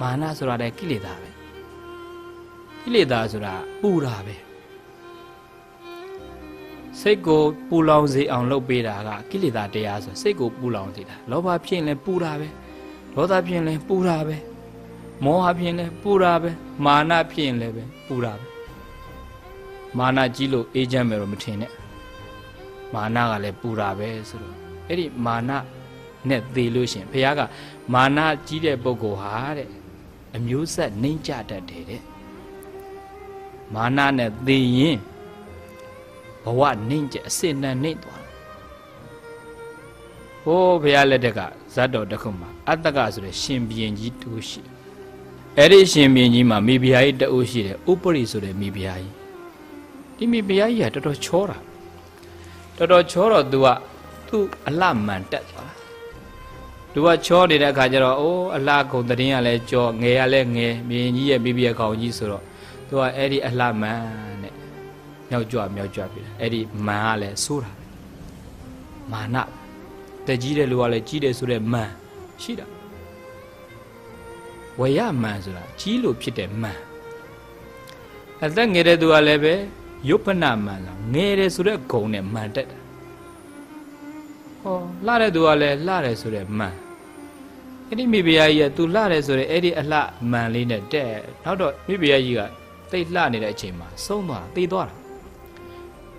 မာနဆိုတာလည်းကိလေသာပဲကိလေသာဆိုတာပူတာပဲစိတ်ကိုပူလောင်စေအောင်လုပ်ပေးတာကကိလေသာတရားဆိုစိတ်ကိုပူလောင်စေတာလောဘဖြစ်ရင်လည်းပူတာပဲဒေါသဖြစ်ရင်လည်းပူတာပဲမောဟဖြစ်ရင်လည်းပူတာပဲမာနဖြစ်ရင်လည်းပဲပူတာပဲမာနကြီးလို့အေးချမ်းမယ်တော့မထင်နဲ့မာနကလည်းပူတာပဲဆိုတော့အဲ့ဒီမာနနဲ့သေလို့ရှရင်ဘုရားကမာနကြီးတဲ့ပုဂ္ဂိုလ်ဟာတဲ့ အမျိုးဆက်နှိမ့်ကြတတ်တယ်တဲ့မာနနဲ့သေရင်ဘဝနှိမ့်ကြအစစ်နဲ့နှိမ့်သွားတယ်ဟိုးဘုရားလက်ထက်ကဇတ်တော်တစ်ခုမှာအတ္တကဆိုတဲ့ရှင်ဘီရင်ကြီးတူရှိအဲ့ဒီရှင်ဘီရင်ကြီးမှာမိဖုရားကြီးတူရှိတယ်ဥပရိဆိုတဲ့မိဖုရားကြီးဒီမိဖုရားကြီးကတော်တော်ချောတာတော်တော်ချောတော့ तू ကသူ့အလှမှန်တက်သွားတာ သူကချောနေတဲ့အခါကျတော့အိုးအလှကုံတရင်ကလည်းကြောငယ်ကလည်းငယ်မြင်ကြီးရဲ့မိဖုရားကောင်ကြီးဆိုတော့သူကအဲ့ဒီအလှမှန်နဲ့မြောက်ကြွမြောက်ကြွပြီအဲ့ဒီမန်ကလည်းဆိုးတာမာနတက်ကြီးတဲ့လူကလည်းကြီးတယ်ဆိုတဲ့မန်ရှိတာဝရမန်ဆိုတာကြီးလို့ဖြစ်တဲ့မန်အသက်ငယ်တဲ့သူကလည်းပဲယုပ္ပနမန်လားငယ်တယ်ဆိုတဲ့ဂုံနဲ့မန်တက်တာဟောလှတဲ့သူကလည်းလှတယ်ဆိုတဲ့မန် အဲ့ဒီမိဖုရားကြီးက तू လှတယ်ဆိုတဲ့အဲ့ဒီအလှမန်လေးနဲ့တက်နောက်တော့မိဖုရားကြီးကတိတ်လှနေတဲ့အချိန်မှာဆုံးသွားတာတေးသွားတာ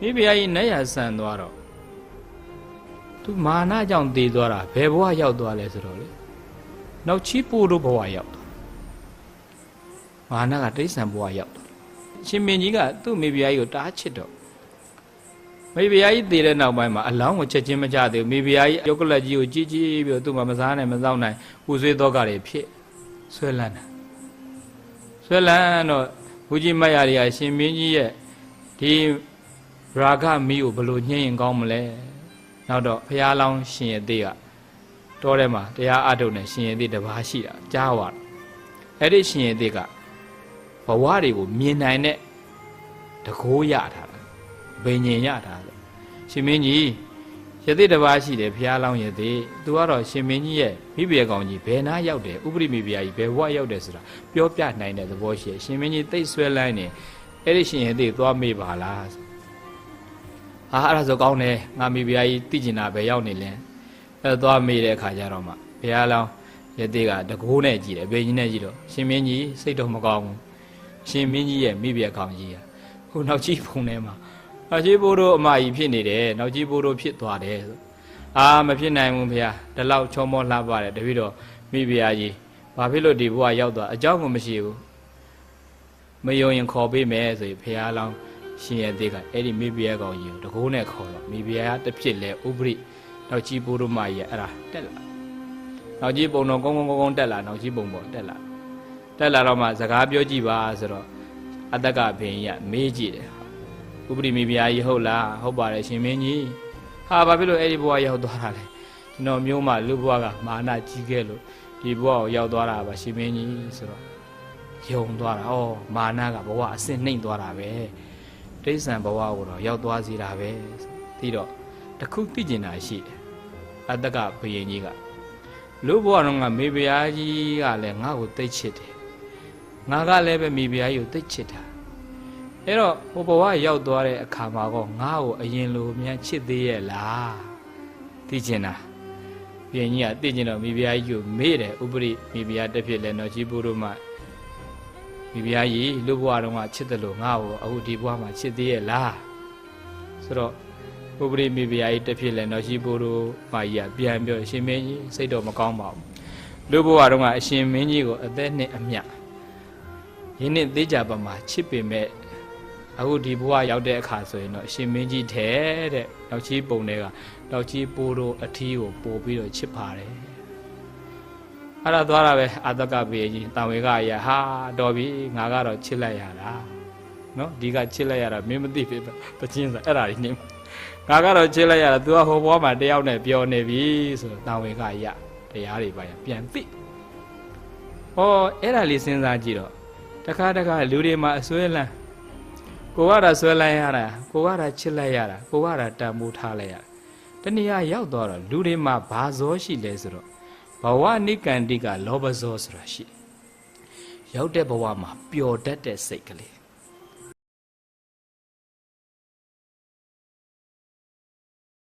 မိဖုရားကြီးနတ်ရဆန်သွားတော့သူမာနကြောင့်တည်သွားတာဘယ်ဘဝရောက်သွားလဲဆိုတော့လေနောက်ချီးပို့တို့ဘဝရောက်သွားမာနကတိဋ္ဌံဘဝရောက်သွားရှင်မင်းကြီးကသူ့မိဖုရားကြီးကိုတားချစ်တော့ မိဖုရားကြီးတည်တဲ့နောက်ပိုင်းမှာအလောင်းကိုချက်ချင်းမကြသေးဘူးမိဖုရားကြီးယုတ်ကလတ်ကြီးကိုကြီးကြီးပြီးတော့သူ့မှာမစားနိုင်မစောင့်နိုင်ပူဆွေးတော့ကတွေဖြစ်ဆွဲလန်းတာဆွဲလန်းတော့ဘုကြီးမတ်ရတွေကရှင်မင်းကြီးရဲ့ဒီရာဂမီးကိုဘယ်လိုညှိရင်ကောင်းမလဲနောက်တော့ဘုရားလောင်းရှင်ရသေးကတောထဲမှာတရားအထုတ်နဲ့ရှင်ရသေးတပါးရှိတာကြားသွားတယ်အဲ့ဒီရှင်ရသေးကဘဝတွေကိုမြင်နိုင်တဲ့တကိုးရထားတာဘိညာဉ်ရထားတယ် ရှင်မင်းကြီးရသေးတပါးရှိတယ်ဘုရားလောင်းရသေးသူကတော့ရှင်မင်းကြီးရဲ့မိဘကောင်ကြီးဘယ်နာရောက်တယ်ဥပရိမိဖုရားကြီးဘယ်ဘဝရောက်တယ်ဆိုတာပြောပြနိုင်တဲ့သဘောရှိတယ်ရှင်မင်းကြီးသိပ်ဆွဲလန်းနေအဲ့ဒီရှင်ရသေးသွားမေးပါလားအာအဲ့ဒါဆိုကောင်းတယ်ငါမိဖုရားကြီးသိကျင်တာပဲရောက်နေလဲအဲ့တော့သွားမေးတဲ့အခါကျတော့မှဘုရားလောင်းရသေးကတကိုးနဲ့ကြည့်တယ်ဘေကြီးနဲ့ကြည့်တော့ရှင်မင်းကြီးစိတ်တော့မကောင်းဘူးရှင်မင်းကြီးရဲ့မိဖုရားကောင်ကြီးကဟိုနောက်ကြီးဖုံထဲမှာ နောက်ကြီးဘိုးတို့အမကြီးဖြစ်နေတယ်နောက်ကြီးဘိုးတို့ဖြစ်သွားတယ်ဆိုအာမဖြစ်နိုင်ဘူးဘုရားဒီလောက်ချောမောလှပါတယ်တပည့်တော်မိဖုရားကြီးဘာဖြစ်လို့ဒီဘုရားရောက်သွားအကြောင်းကိုမရှိဘူးမယုံရင်ခေါ်ပေးမယ်ဆိုရင်ဘုရားလောင်းရှင်ရဲ့သေးကအဲ့ဒီမိဖုရားကောင်ကြီးကိုတကိုးနဲ့ခေါ်တော့မိဖုရားတစ်ဖြစ်လဲဥပရိနောက်ကြီးဘိုးတို့မကြီးရဲ့အဲ့ဒါတက်လာနောက်ကြီးပုံတော်ကုန်းကုန်းကုန်းကုန်းတက်လာနောက်ကြီးပုံပေါ်တက်လာတက်လာတော့မှစကားပြောကြည့်ပါဆိုတော့အတ္တကဘင်ကြီးကမေးကြည့်တယ် ဥပရိမိဖုရားကြီးဟုတ်လားဟုတ်ပါတယ်ရှင်မင်းကြီးဟာဘာဖြစ်လို့အဲ့ဒီဘဝရောက်သွားတာလဲကျွန်တော်မျိုးမလူဘဝကမာနကြီးခဲ့လို့ဒီဘဝကိုရောက်သွားတာပါရှင်မင်းကြီးဆိုတော့ယုံသွားတာဩမာနကဘဝအစင်နှိမ့်သွားတာပဲတိဋ္ဌံဘဝကိုတော့ရောက်သွားစေတာပဲပြီးတော့တခုသိကျင်တာရှိတယ်အတ္တကဘုရင်ကြီးကလူဘဝတော့ငါမေဘုရားကြီးကလည်းငါ့ကိုသိချစ်တယ်ငါကလည်းပဲမေဘုရားကြီးကိုသိချစ်တာ အဲ့တော့ဟိုဘဝရောက်သွားတဲ့အခါမှာကောငါ့ကိုအရင်လိုမြန်ချစ်သေးရဲ့လားသိကျင်တာဘုရင်ကြီးကသိကျင်တော့မေဘုရားကြီးကိုမေ့တယ်ဥပရိမေဘုရားတစ်ဖြစ်လဲတော့ကြီးဘုရုမမိဖုရားကြီးလူဘဝတုန်းကချစ်တယ်လို့ငါ့ကိုအခုဒီဘဝမှာချစ်သေးရဲ့လားဆိုတော့ဘုပရိမိဖုရားကြီးတစ်ဖြစ်လဲတော့ရှိဖို့တို့မာကြီးကပြန်ပြောရှင်မင်းကြီးစိတ်တော့မကောင်းပါဘူးလူဘဝတုန်းကအရှင်မင်းကြီးကိုအသက်နဲ့အမျှယင်းနှစ်သေးကြပါမှာချစ်ပေမဲ့ အခုဒီဘဝရောက်တဲ့အခါဆိုရင်တော့အရှင်မင်းကြီးထဲတဲ့နောက်ချီးပုံတွေကနောက်ချီးပိုးတို့အထီးကိုပို့ပြီးတော့ချစ်ပါတယ်အဲ့ဒါသွားတာပဲအာတကပေကြီးတံဝေကအရာဟာတော်ပြီငါကတော့ချစ်လိုက်ရတာနော်ဒီကချစ်လိုက်ရတာမင်းမသိပြီပချင်းစားအဲ့ဒါကြီးနေငါကတော့ချစ်လိုက်ရတာ तू ကဟိုဘွားမှာတယောက်နဲ့ပြောနေပြီဆိုတော့တံဝေကရတရားတွေပါရပြန်သိဟောအဲ့ဒါလေးစဉ်းစားကြည့်တော့တခါတခါလူတွေမှာအစွဲလန်း ကိုကတော့ဆွဲလိုက်ရတာကိုကတော့ချစ်လိုက်ရတာကိုကတော့တန်ဖိုးထားလိုက်ရတာတနည်းအားရောက်တော့လူတွေမှာဘာဇောရှိလဲဆိုတော့ဘဝနိကန္တိကလောဘဇောဆိုတာရှိတယ်ရောက်တဲ့ဘဝမှာပျော်တတ်တဲ့စိတ်ကလေး